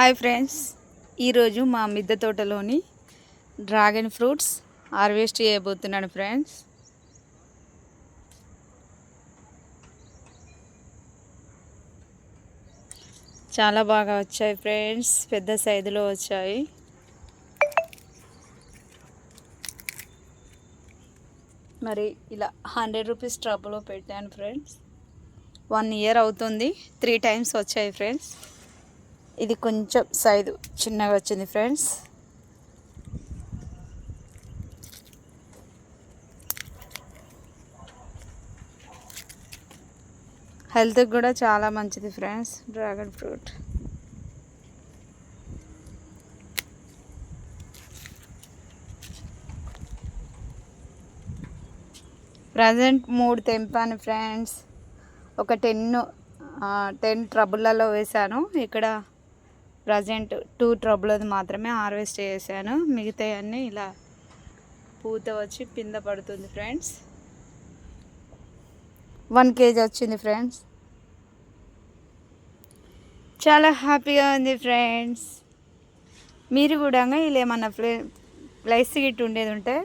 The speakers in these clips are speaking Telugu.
Hi friends. ఈరోజు మా మిద్దె తోటలోని డ్రాగన్ ఫ్రూట్స్ హార్వెస్ట్ చేయబోతున్నాను ఫ్రెండ్స్. చాలా బాగా వచ్చాయి ఫ్రెండ్స్. పెద్ద సైజులో వచ్చాయి. మరి ఇలా హండ్రెడ్ రూపీస్ ట్రబులో పెట్టాను ఫ్రెండ్స్. వన్ ఇయర్ అవుతుంది. త్రీ టైమ్స్ వచ్చాయి ఫ్రెండ్స్. ఇది కొంచెం సైజు చిన్నగా వచ్చింది ఫ్రెండ్స్. హెల్త్కి కూడా చాలా మంచిది ఫ్రెండ్స్ డ్రాగన్ ఫ్రూట్. ప్రజెంట్ మూడు తెంపాను ఫ్రెండ్స్. ఒక టెన్ టెన్ ట్రబుల్లలో వేశాను. ఇక్కడ ప్రజెంట్ టూ ట్రబుల్ అది మాత్రమే హార్వెస్ట్ చేశాను. మిగతా అన్నీ ఇలా పూత వచ్చి పింద పడుతుంది ఫ్రెండ్స్. వన్ కేజీ వచ్చింది ఫ్రెండ్స్. చాలా హ్యాపీగా ఉంది ఫ్రెండ్స్. మీరు కూడా ఇలా ఏమన్నా ప్లే ప్లేస్ గిట్ ఉండేది ఉంటే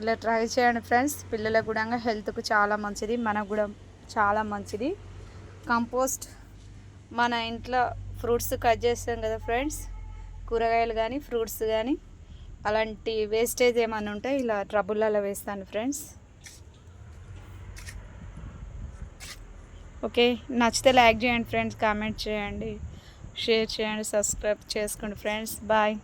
ఇలా ట్రై చేయండి ఫ్రెండ్స్. పిల్లలకు కూడా హెల్త్కు చాలా మంచిది మనకు కూడా చాలా మంచిది. కంపోస్ట్ మన ఇంట్లో ఫ్రూట్స్ కట్ చేస్తాం కదా ఫ్రెండ్స్. కూరగాయలు కానీ ఫ్రూట్స్ కానీ అలాంటి వేస్టేజ్ ఏమైనా ఉంటే ఇలా ట్రబుల్లలో వేస్తాను ఫ్రెండ్స్. ఓకే నచ్చితే లైక్ చేయండి ఫ్రెండ్స్ కామెంట్ చేయండి షేర్ చేయండి సబ్స్క్రైబ్ చేసుకోండి ఫ్రెండ్స్. బాయ్.